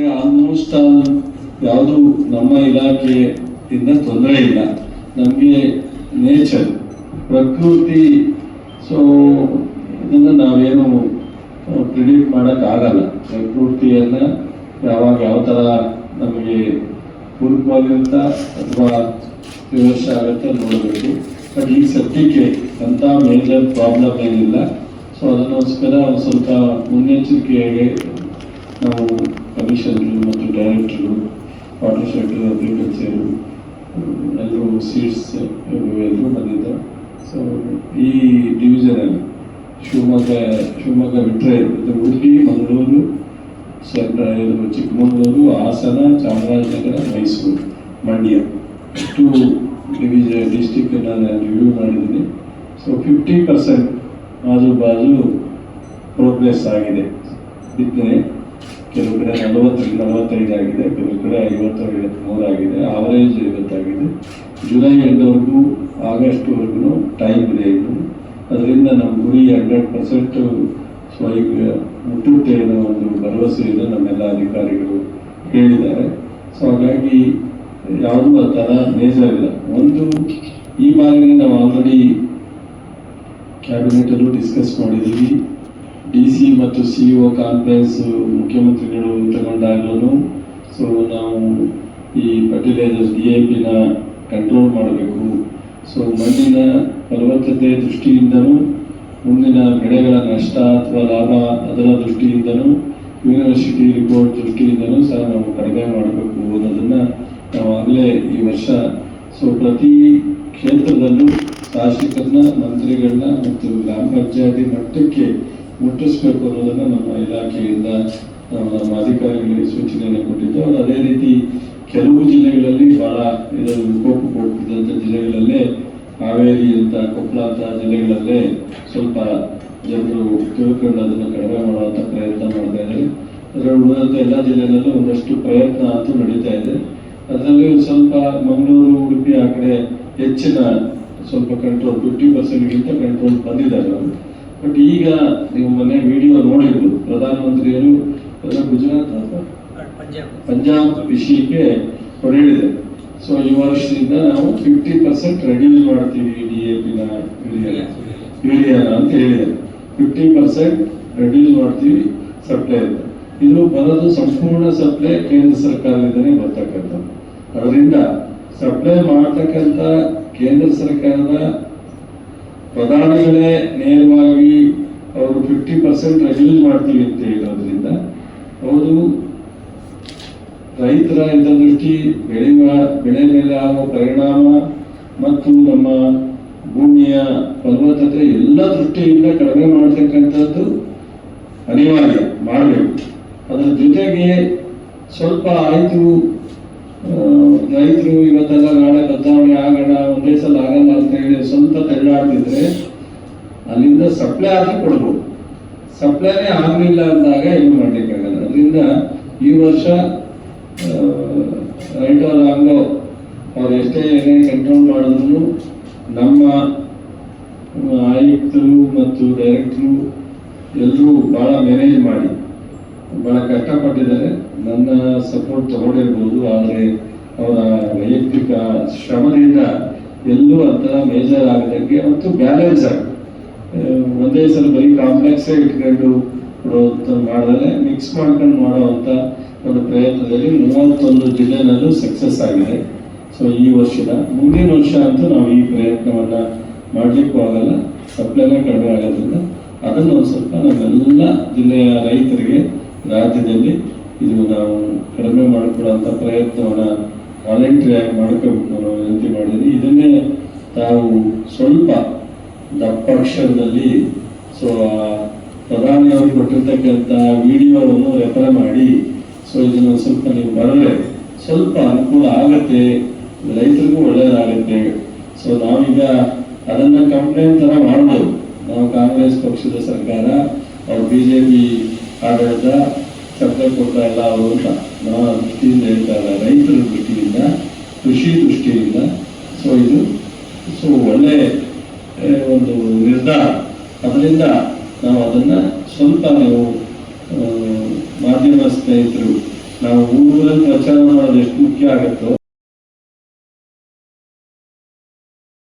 Almost ಯಾವುದು ನಮ್ಮ ಇಲಾಖೆಯಿಂದ ತೊಂದರೆ ಇಲ್ಲ. ನಮಗೆ ನೇಚರ್ ಪ್ರಕೃತಿ ಸೊ ಇದನ್ನು ನಾವೇನು ಪ್ರಿಡಿಕ್ಟ್ ಮಾಡೋಕ್ಕಾಗಲ್ಲ ಪ್ರಕೃತಿಯನ್ನು ಯಾವಾಗ ಯಾವ ಥರ ನಮಗೆ ಪೂರ್ವವಾಗಿರುತ್ತ ಅಥವಾ ವಿವರ್ಷ ಆಗುತ್ತೆ ನೋಡಬೇಕು. ಬಟ್ ಈ ಸದ್ಯಕ್ಕೆ ಅಂಥ ಮೇಜರ್ ಪ್ರಾಬ್ಲಮ್ ಏನಿಲ್ಲ. ಸೊ ಅದಕ್ಕೋಸ್ಕರ ಸ್ವಲ್ಪ ಮುನ್ನೆಚ್ಚರಿಕೆಯಾಗಿ ಡೈರೆಕ್ಟರು ವಾಟರ್ ಶೆಡ್ ಅಗ್ರಿಕಲ್ಚರು ಎಲ್ಲರೂ ಸೀಡ್ಸ್ ಎಲ್ಲರೂ ಬಂದಿದ್ದ. ಸೊ ಈ ಡಿವಿಷನಲ್ಲಿ ಶಿವಮೊಗ್ಗ ಶಿವಮೊಗ್ಗ ಬಿಟ್ಟರೆ ಇದು ಉಡುಪಿ, ಮಂಗಳೂರು ಸೆಂಟ್ರ ಇದು ಚಿಕ್ಕಮಗಳೂರು, ಹಾಸನ, ಚಾಮರಾಜನಗರ, ಮೈಸೂರು, ಮಂಡ್ಯ. ಇಷ್ಟು ಡಿವಿಜನ್ ಡಿಸ್ಟಿಕ್ ನಾನು ರಿವ್ಯೂ ಮಾಡಿದ್ದೀನಿ. ಸೊ ಫಿಫ್ಟಿ ಪರ್ಸೆಂಟ್ ಆಜು ಬಾಜು ಪ್ರೋಗ್ರೆಸ್ ಆಗಿದೆ. ಬಿತ್ತನೆ. ಕೆಲವು ಕಡೆ ನಲವತ್ತರಿಂದ ನಲವತ್ತೈದು ಆಗಿದೆ ಕೆಲವು ಕಡೆ ಐವತ್ತು ಐವತ್ತ್ಮೂರು ಆಗಿದೆ ಆವರೇಜ್ ಇವತ್ತಾಗಿದೆ ಜುಲೈ ಎಂಡ್ವರೆಗೂ ಆಗಸ್ಟ್ವರೆಗೂ ಟೈಮ್ ಇದೆ ಇದು ಅದರಿಂದ ನಮ್ಮ ಗುರಿ ಹಂಡ್ರೆಡ್ ಪರ್ಸೆಂಟ್ ಸೊ ಈಗ ಮುಟ್ಟುತ್ತೆ ಅನ್ನೋ ಒಂದು ಭರವಸೆ ಇದೆ ನಮ್ಮೆಲ್ಲ ಅಧಿಕಾರಿಗಳು ಹೇಳಿದ್ದಾರೆ. ಸೊ ಹಾಗಾಗಿ ಯಾವುದೂ ಆ ಥರ ಮೇಜರ್ ಇಲ್ಲ. ಒಂದು, ಈ ಬಾರಿಗೆ ನಾವು ಆಲ್ರೆಡಿ ಕ್ಯಾಬಿನೆಟಲ್ಲೂ ಡಿಸ್ಕಸ್ ಮಾಡಿದ್ದೀವಿ. ಸಿ ಮತ್ತು ಸಿ ಕಾನ್ಫರೆನ್ಸ್ ಮುಖ್ಯಮಂತ್ರಿಗಳು ತಗೊಂಡಾಗಲೂ ಸೊ ನಾವು ಈ ಫರ್ಟಿಲೈಸರ್ಸ್ ಡಿ ಐ ಪಿನ ಕಂಟ್ರೋಲ್ ಮಾಡಬೇಕು. ಸೊ ಮಣ್ಣಿನ ಫಲವತ್ತತೆ ದೃಷ್ಟಿಯಿಂದನೂ, ಮುಂದಿನ ಬೆಳೆಗಳ ನಷ್ಟ ಅಥವಾ ಲಾಭ ಅದರ ದೃಷ್ಟಿಯಿಂದನೂ ಯೂನಿವರ್ಸಿಟಿ ರಿಪೋರ್ಟ್ ದೃಷ್ಟಿಯಿಂದನೂ ಸಹ ನಾವು ಕಡಿಮೆ ಮಾಡಬೇಕು ಅನ್ನೋದನ್ನು ನಾವು ಆಗಲೇ ಈ ವರ್ಷ ಸೊ ಪ್ರತಿ ಕ್ಷೇತ್ರದಲ್ಲೂ ಶಾಸಕರನ್ನ, ಮಂತ್ರಿಗಳನ್ನ ಮತ್ತು ಗ್ರಾಮ ಪಂಚಾಯತಿ ಮಟ್ಟಕ್ಕೆ ಮುಟ್ಟಿಸ್ಬೇಕು ಅನ್ನೋದನ್ನು ನಮ್ಮ ಇಲಾಖೆಯಿಂದ, ನಮ್ಮ ಅಧಿಕಾರಿಗಳಿಗೆ ಸೂಚನೆಯನ್ನು ಕೊಟ್ಟಿದ್ದು, ಅದು ಅದೇ ರೀತಿ ಕೆಲವು ಜಿಲ್ಲೆಗಳಲ್ಲಿ ಬಹಳ ಇದು ವಿಕೋಪ ಹೋಗ್ತಿದ್ದಂಥ ಜಿಲ್ಲೆಗಳಲ್ಲೇ ಹಾವೇರಿ ಅಂತ ಕೊಪ್ಪಳ ಅಂತ ಜಿಲ್ಲೆಗಳಲ್ಲೇ ಸ್ವಲ್ಪ ಜನರು ತಿಳ್ಕೊಂಡು ಅದನ್ನು ಕಡಿಮೆ ಮಾಡುವಂಥ ಪ್ರಯತ್ನ ಮಾಡ್ತಾ ಇದ್ದಾರೆ. ಅದರ ಉಳಿದಂಥ ಎಲ್ಲ ಜಿಲ್ಲೆಗಳಲ್ಲೂ ಒಂದಷ್ಟು ಪ್ರಯತ್ನ ಅಂತೂ ನಡೀತಾ ಇದೆ. ಅದರಲ್ಲಿ ಸ್ವಲ್ಪ ಮಂಗಳೂರು, ಉಡುಪಿ ಆ ಕಡೆ ಹೆಚ್ಚಿನ ಸ್ವಲ್ಪ ಕಂಟ್ರೋಲ್ ಫಿಫ್ಟಿ ಪರ್ಸೆಂಟ್ಗಿಂತ ಕಂಟ್ರೋಲ್ ಬಟ್ ಈಗ ನೀವು ಮೊನ್ನೆ ವಿಡಿಯೋ ನೋಡಿದ್ರು ಪ್ರಧಾನಮಂತ್ರಿಯವರು ಗುಜರಾತ್ ಪಂಜಾಬ್. ವಿಷಯಕ್ಕೆ ಅವ್ರು ಹೇಳಿದ್ದಾರೆ ಸೊ ಈ ವರ್ಷದಿಂದ ನಾವು ಫಿಫ್ಟಿ ಪರ್ಸೆಂಟ್ ರೆಡ್ಯೂಸ್ ಮಾಡ್ತೀವಿ ಡಿ ಎ ಪಿನ ಯೂರಿಯಾನ ಅಂತ ಹೇಳಿದೆ ಫಿಫ್ಟಿ ಪರ್ಸೆಂಟ್ ರೆಡ್ಯೂಸ್ ಮಾಡ್ತೀವಿ ಸಪ್ಲೈ ಅಂತ. ಇದು ಬರೋದು ಸಂಪೂರ್ಣ ಸಪ್ಲೈ ಕೇಂದ್ರ ಸರ್ಕಾರದಿಂದನೇ ಬರ್ತಕ್ಕಂಥ ಅದರಿಂದ ಸಪ್ಲೈ ಮಾಡ್ತಕ್ಕಂಥ ಕೇಂದ್ರ ಸರ್ಕಾರದ ಪ್ರಧಾನಿಗಳೇ ಅವರು ಫಿಫ್ಟಿ ಪರ್ಸೆಂಟ್ ರೆಡ್ಯೂಸ್ ಮಾಡ್ತೀವಿ ಅಂತ ಹೇಳೋದ್ರಿಂದ ಅವರು ರೈತರ ಹಿತದೃಷ್ಟಿ ಬೆಳೆಯುವ ಬೆಳೆ ಮೇಲೆ ಆಗುವ ಪರಿಣಾಮ ಮತ್ತು ನಮ್ಮ ಭೂಮಿಯ ಫಲವತ್ತತೆ ಎಲ್ಲ ದೃಷ್ಟಿಯಿಂದ ಕಡಿಮೆ ಮಾಡ್ತಕ್ಕಂಥದ್ದು ಅನಿವಾರ್ಯ, ಮಾಡಬೇಕು. ಅದರ ಜೊತೆಗೆ ಸ್ವಲ್ಪ ಆಯಿತು ರೈತರು ಇವತ್ತೆಲ್ಲ ನಾಳೆ ಬದಲಾವಣೆ ಆಗೋಣ, ಒಂದೇ ಸಲ ಆಗಲ್ಲ ಅಂತ ಹೇಳಿ ಸ್ವಲ್ಪ ತಳ್ಳಾಡ್ತಿದ್ರೆ ಅಲ್ಲಿಂದ ಸಪ್ಲೈ ಆಗಿ ಕೊಡ್ಬೋದು. ಸಪ್ಲೈನೇ ಆಗಲಿಲ್ಲ ಅಂದಾಗ ಏನು ಮಾಡಲಿಕ್ಕಾಗಲ್ಲ. ಅದರಿಂದ ಈ ವರ್ಷ ರೈಟ್ ಅವ್ರ ಅವರು ಅವ್ರು ಎಷ್ಟೇ ಏನೇ ಕಂಟ್ರೋಲ್ ಮಾಡಿದ್ರು ನಮ್ಮ ಆಯುಕ್ತರು ಮತ್ತು ಡೈರೆಕ್ಟ್ರು ಎಲ್ಲರೂ ಭಾಳ ಮ್ಯಾನೇಜ್ ಮಾಡಿ ಭಾಳ ಕಷ್ಟಪಟ್ಟಿದ್ದಾರೆ. ನನ್ನ ಸಪೋರ್ಟ್ ತಗೊಂಡಿರ್ಬೋದು ಆದರೆ ಅವರ ವೈಯಕ್ತಿಕ ಶ್ರಮದಿಂದ ಎಲ್ಲೂ ಅಂತರ ಮೇಜರ್ ಆಗದಂಗೆ ಮತ್ತು ಬ್ಯಾಲೆನ್ಸ್ ಆಗಿ ಆ, ಒಂದೇ ಸಲ ಬರೀ ಕಾಂಪ್ಲೆಕ್ಸೇ ಇಟ್ಕೊಂಡು ಮಾಡಿದ್ರೆ ಮಿಕ್ಸ್ ಮಾಡ್ಕೊಂಡು ಮಾಡುವಂತ ಒಂದು ಪ್ರಯತ್ನದಲ್ಲಿ ಮೂವತ್ತೊಂದು ಜಿಲ್ಲೆನಲ್ಲೂ ಸಕ್ಸಸ್ ಆಗಿದೆ. ಸೊ ಈ ವರ್ಷದ ಮುಂದಿನ ವರ್ಷ ಅಂತೂ ನಾವು ಈ ಪ್ರಯತ್ನವನ್ನ ಮಾಡ್ಲಿಕ್ಕೂ ಆಗಲ್ಲ ಸಪ್ಲೈನೇ ಕಡಿಮೆ ಆಗೋದ್ರಿಂದ ಅದನ್ನು ಒಂದು ಸ್ವಲ್ಪ ನಮ್ಮೆಲ್ಲ ಜಿಲ್ಲೆಯ ರೈತರಿಗೆ, ರಾಜ್ಯದಲ್ಲಿ ಇದು ನಾವು ಕಡಿಮೆ ಮಾಡಿಕೊಡುವಂಥ ಪ್ರಯತ್ನವನ್ನ ವಾಲಂಟ್ರಿಯಾಗಿ ಮಾಡ್ಕೋಬೇಕು ಅನ್ನೋ ವಿನಂತಿ ಮಾಡಿದ್ದೀನಿ. ಇದನ್ನೇ ತಾವು ಸ್ವಲ್ಪ ದಪ್ಪ ಅಕ್ಷರದಲ್ಲಿ ಸೊ ಪ್ರಧಾನಿಯವರು ಕೊಟ್ಟಿರ್ತಕ್ಕಂಥ ವಿಡಿಯೋವನ್ನು ರೆಫರ್ ಮಾಡಿ. ಸೊ ಇದನ್ನು ಸ್ವಲ್ಪ ನೀವು ಬರಲೆ. ಸ್ವಲ್ಪ ಅನುಕೂಲ ಆಗತ್ತೆ. ರೈತರಿಗೂ ಒಳ್ಳೆಯದಾಗತ್ತೆ ಸೊ ನಾವೀಗ ಅದನ್ನ ಕಂಪ್ಲೇಂಟ್ ತರ ಮಾಡ್ಬೋದು. ನಾವು ಕಾಂಗ್ರೆಸ್ ಪಕ್ಷದ ಸರ್ಕಾರ, ಅವ್ರು ಬಿಜೆಪಿ ಆಡಳಿತ ಸಪ್ಲೈ ಕೊಡ್ತಾ ಇಲ್ಲ ಅವರು ಅಂತ ನಾವು ದೃಷ್ಟಿಯಿಂದ ಹೇಳ್ತಾ ರೈತರ ದೃಷ್ಟಿಯಿಂದ, ಕೃಷಿ ದೃಷ್ಟಿಯಿಂದ. ಸೊ ಇದು ಸೊ ಒಳ್ಳೆ ಒಂದು ನಿರ್ಧಾರ. ಅದರಿಂದ ನಾವು ಅದನ್ನ ಸ್ವಲ್ಪ ನಾವು ಮಾಧ್ಯಮ ಸ್ನೇಹಿತರು, ನಾವು ಊರಲ್ಲಿ ಪ್ರಚಾರ ಮಾಡೋದು ಎಷ್ಟು ಮುಖ್ಯ ಆಗುತ್ತೋ